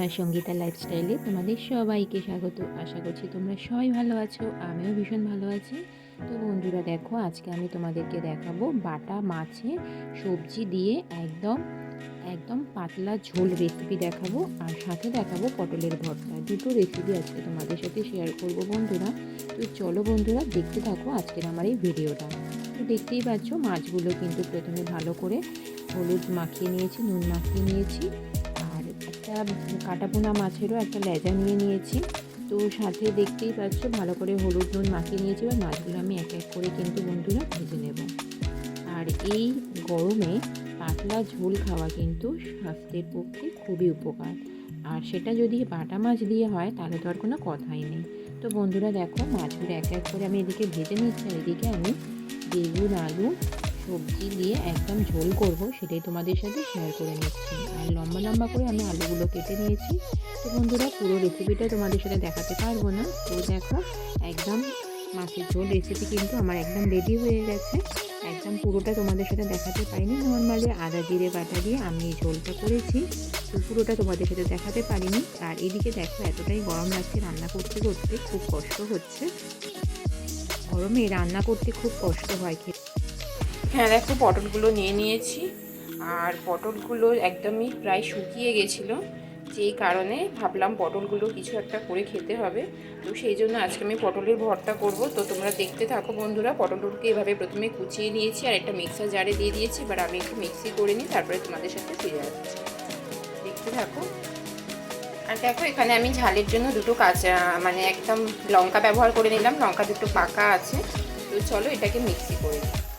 বন্ধুরা সঙ্গীতা লাইফস্টাইলে তোমাদের সবাইকে স্বাগত। আশা করছি তোমরা সবাই ভালো আছো, আমিও ভীষণ ভালো আছি। তো বন্ধুরা দেখো, আজকে আমি তোমাদেরকে দেখাবো বাটা মাছে সবজি দিয়ে একদম একদম পাতলা ঝোল রেসিপি দেখাবো আর সাথে দেখাবো পটলের ভর্তা। দুটো রেসিপি আজকে তোমাদের সাথে শেয়ার করব বন্ধুরা। তো চলো বন্ধুরা, দেখতে থাকো আজকের আমার এই ভিডিওটা তো দেখতেই পাচ্ছ, মাছগুলো কিন্তু প্রথমে ভালো করে হলুদ মাখিয়ে নিয়েছি, নুন মাখিয়ে নিয়েছি। আর একটা কাটাপোনা মাছেরও একটা লেজা নিয়ে নিয়েছি। তো সাথে দেখতেই পাচ্ছ, ভালো করে হলুদ নুন মাখিয়ে নিয়েছি এবার মাছগুলো আমি এক এক করে কিন্তু বন্ধুরা ভেজে নেব। আর এই গরমে পাতলা ঝোল খাওয়া কিন্তু স্বাস্থ্যের পক্ষে খুবই উপকার। আর সেটা যদি বাটা মাছ দিয়ে হয়, তাহলে তো আর কোনো কথাই নেই। তো বন্ধুরা দেখো, মাছগুলো এক এক করে আমি এদিকে ভেজে নিচ্ছি আর এদিকে আমি বেগুন, আলু সবজি দিয়ে একদম ঝোল করব, সেটাই তোমাদের সাথে শেয়ার করে নিচ্ছি। আর লম্বা লম্বা করে আমি আলুগুলো কেটে নিয়েছি। তো বন্ধুরা, পুরো রেসিপিটা তোমাদের সাথে দেখাতে পারব না। তো দেখো, একদম মাছের ঝোল রেসিপি কিন্তু আমার একদম রেডি হয়ে গেছে। একদম পুরোটা তোমাদের সাথে দেখাতে পারিনি। নর্মালি আদা, জিরে বাটা দিয়ে আমি এই ঝোলটা করেছি। তো পুরোটা তোমাদের সাথে দেখাতে পারিনি। আর এদিকে দেখো, এতটাই গরম লাগছে রান্না করতে করতে, খুব কষ্ট হচ্ছে। গরমে রান্না করতে খুব কষ্ট হয় খেতে। হ্যাঁ দেখো, পটলগুলো নিয়ে নিয়েছি। আর পটলগুলো একদমই প্রায় শুকিয়ে গেছিল। যেই কারণে ভাবলাম পটলগুলো কিছু একটা করে খেতে হবে। তো সেই জন্য আজকে আমি পটলের ভর্তা করব। তো তোমরা দেখতে থাকো বন্ধুরা, পটলগুলোকে এভাবে প্রথমে কুচিয়ে নিয়েছি আর একটা মিক্সার জারে দিয়ে দিয়েছি। এবার আমি একটু মিক্সি করে নিই, তারপরে তোমাদের সাথে ফিরে আসছি। দেখতে থাকো। আর দেখো, এখানে আমি ঝালের জন্য দুটো কাঁচা মানে একদম লঙ্কা ব্যবহার করে নিলাম। লঙ্কা দুটো পাকা আছে। তো চলো এটাকে মিক্সি করে নিই।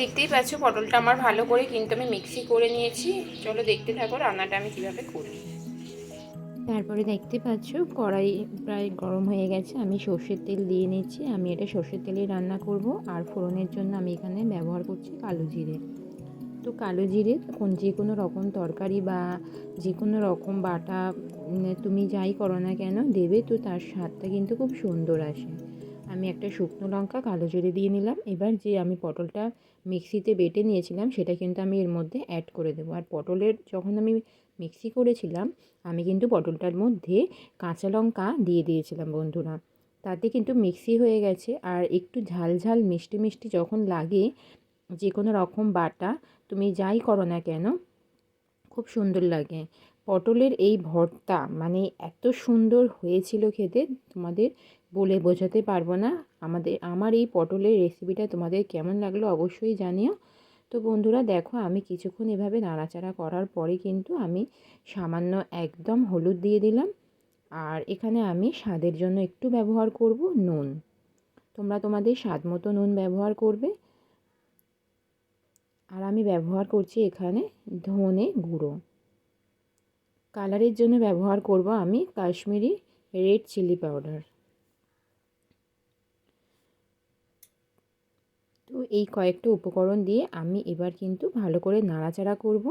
দেখতেই পাচ্ছ, পটলটা আমার ভালো করে কিন্তু আমি মিক্সি করে নিয়েছি। চলো দেখতে থাকো রান্নাটা আমি কীভাবে করি। তারপরে দেখতে পাচ্ছ, কড়াই প্রায় গরম হয়ে গেছে, আমি সর্ষের তেল দিয়ে নিচ্ছি, আমি এটা সর্ষের তেলেই রান্না করব। আর ফোড়নের জন্য আমি এখানে ব্যবহার করছি কালো জিরে। তো কালো জিরে কোন যে কোনো রকম তরকারি বা যে কোনো রকম বাটা তুমি যাই করো না কেন, দেবে তো তার স্বাদটা কিন্তু খুব সুন্দর আসে। আমি একটা শুকনো লঙ্কা, কালো জিরে দিয়ে নিলাম। এবার যে আমি পটলটা মিক্সিতে বেটে নিয়েছিলাম, সেটা কিন্তু আমি এর মধ্যে অ্যাড করে দেবো। আর পটলের যখন আমি মিক্সি করেছিলাম, আমি কিন্তু পটলটার মধ্যে কাঁচা লঙ্কা দিয়ে দিয়েছিলাম, বন্ধুরা। তাতে কিন্তু মিক্সি হয়ে গেছে। আর একটু ঝাল ঝাল, মিষ্টি মিষ্টি যখন লাগে যে কোনো রকম বাটা, তুমি যাই করো না কেন, খুব সুন্দর লাগে। পটলের এই ভর্তা মানে এত সুন্দর হয়েছিল খেতে, তোমাদের বলে বোঝাতে পারব না। আমাদের, আমার এই পটলের রেসিপিটা তোমাদের কেমন লাগল অবশ্যই জানিও। তো বন্ধুরা, দেখো, আমি কিছুক্ষণ এভাবে নাড়াচাড়া করার পরে কিন্তু আমি সামান্য একদম হলুদ দিয়ে দিলাম। আর এখানে আমি স্বাদের জন্য একটু ব্যবহার করব নুন। তোমরা তোমাদের স্বাদ মতো নুন ব্যবহার করবে। আর আমি ব্যবহার করছি এখানে ধনে গুঁড়ো। কালারের জন্য ব্যবহার করব আমি কাশ্মীরি রেড চিলি পাউডার। তো এই কয়েকটা উপকরণ দিয়ে আমি এবার কিন্তু ভালো করে নাড়াচাড়া করব।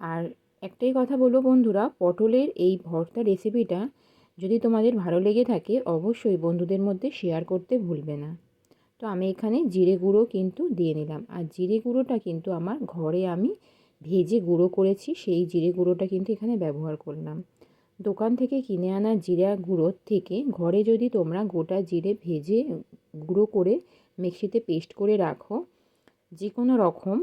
আর একটাই কথা বলব বন্ধুরা, পটলের এই ভর্তা রেসিপিটা যদি তোমাদের ভালো লেগে থাকে অবশ্যই বন্ধুদের মধ্যে শেয়ার করতে ভুলবে না। তো আমি এখানে জিরে গুঁড়ো কিন্তু দিয়ে নিলাম। আর জিরে গুঁড়োটা কিন্তু আমার ঘরে আমি ভেজে গুঁড়ো করেছি, সেই জিরে গুঁড়োটা কিন্তু এখানে ব্যবহার করলাম। দোকান থেকে কিনে আনা জিরা গুঁড়োর থেকে ঘরে যদি তোমরা গোটা জিরে ভেজে গুঁড়ো করে মিক্সিতে পেস্ট করে রাখো যে কোনো রকম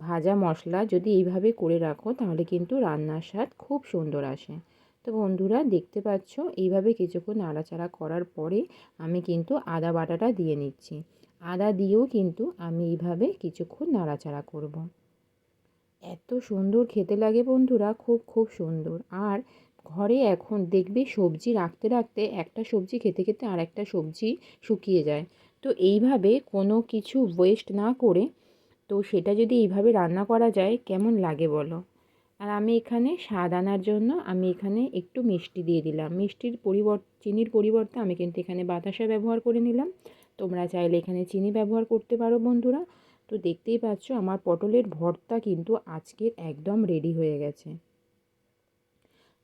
ভাজা মশলা যদি এইভাবে করে রাখো, তাহলে কিন্তু রান্নার স্বাদ খুব সুন্দর আসে। তো বন্ধুরা, দেখতে পাচ্ছ, এইভাবে কিছুক্ষণ নাড়াচাড়া করার পরে আমি কিন্তু আদা বাটাটা দিয়ে নিচ্ছি। আদা দিয়েও কিন্তু আমি এইভাবে কিছুক্ষণ নাড়াচাড়া করব। এত সুন্দর খেতে লাগে বন্ধুরা, খুব খুব সুন্দর। আর ঘরে এখন দেখবে সবজি রাখতে রাখতে একটা সবজি খেতে খেতে আর একটা সবজি শুকিয়ে যায়। তো এইভাবে কোনো কিছু ওয়েস্ট না করে তো সেটা যদি এইভাবে রান্না করা যায়, কেমন লাগে বলো? আর আমি এখানে স্বাদ আনার জন্য আমি এখানে একটু মিষ্টি দিয়ে দিলাম। মিষ্টির পরিবর্তে চিনির পরিবর্তে আমি কিন্তু এখানে বাতাসা ব্যবহার করে নিলাম। তোমরা চাইলে এখানে চিনি ব্যবহার করতে পারো বন্ধুরা। তো দেখতেই পাচ্ছ আমার পটলের ভর্তা কিন্তু আজকের একদম রেডি হয়ে গেছে।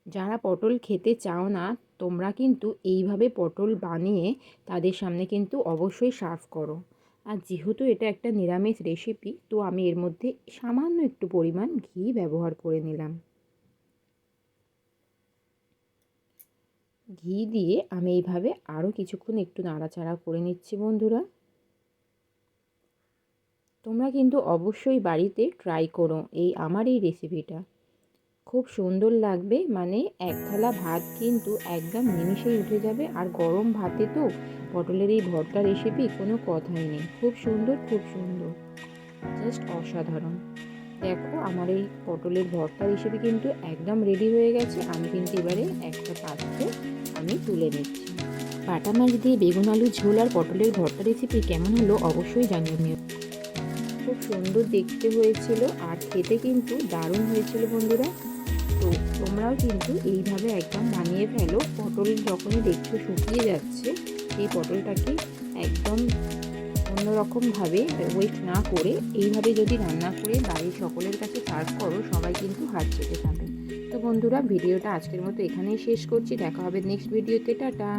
যারা পটল খেতে চাও না, তোমরা কিন্তু এইভাবে পটল বানিয়ে তাদের সামনে কিন্তু অবশ্যই সার্ভ করো। আর যেহেতু এটা একটা নিরামিষ রেসিপি তো আমি এর মধ্যে সামান্য একটু পরিমাণ ঘি ব্যবহার করে নিলাম। ঘি দিয়ে আমি এইভাবে আরও কিছুক্ষণ একটু নাড়াচাড়া করে নিচ্ছি বন্ধুরা। তোমরা কিন্তু অবশ্যই বাড়িতে ট্রাই করো এই আমার এই রেসিপিটা খুব সুন্দর লাগবে মানে এক থালা ভাত কিন্তু একদম নিমিষেই উঠে যাবে, আর গরম ভাতে তো পটলের এই ভর্তা রেসিপি কোনো কথাই নেই। খুব সুন্দর খুব সুন্দর। জাস্ট অসাধারণ। দেখো আমার এই পটলের ভর্তা রেসিপি কিন্তু একদম রেডি হয়ে গেছে, আমি কিন্তু এবারে একটা পাত্রে আমি তুলে নিচ্ছি। বাটা মাছ দিয়ে বেগুন, আলু, ঝোল আর পটলের ভর্তা রেসিপি কেমন হলো অবশ্যই জানিও। খুব সুন্দর দেখতে হয়েছিল আর খেতে কিন্তু দারুণ হয়েছিল বন্ধুরা। তো তোমরাও কিন্তু এইভাবে একদম বানিয়ে ফেলো। পটল যখনই দেখছ শুকিয়ে যাচ্ছে, এই পটলটাকে একদম অন্যরকমভাবে ওয়েট না করে এইভাবে যদি রান্না করে বাড়ির সকলের কাছে সার্ভ করো, সবাই কিন্তু হাত চেটে খাবে। তো বন্ধুরা, ভিডিওটা আজকের মতো এখানেই শেষ করছি। দেখা হবে নেক্সট ভিডিওতে টাটা!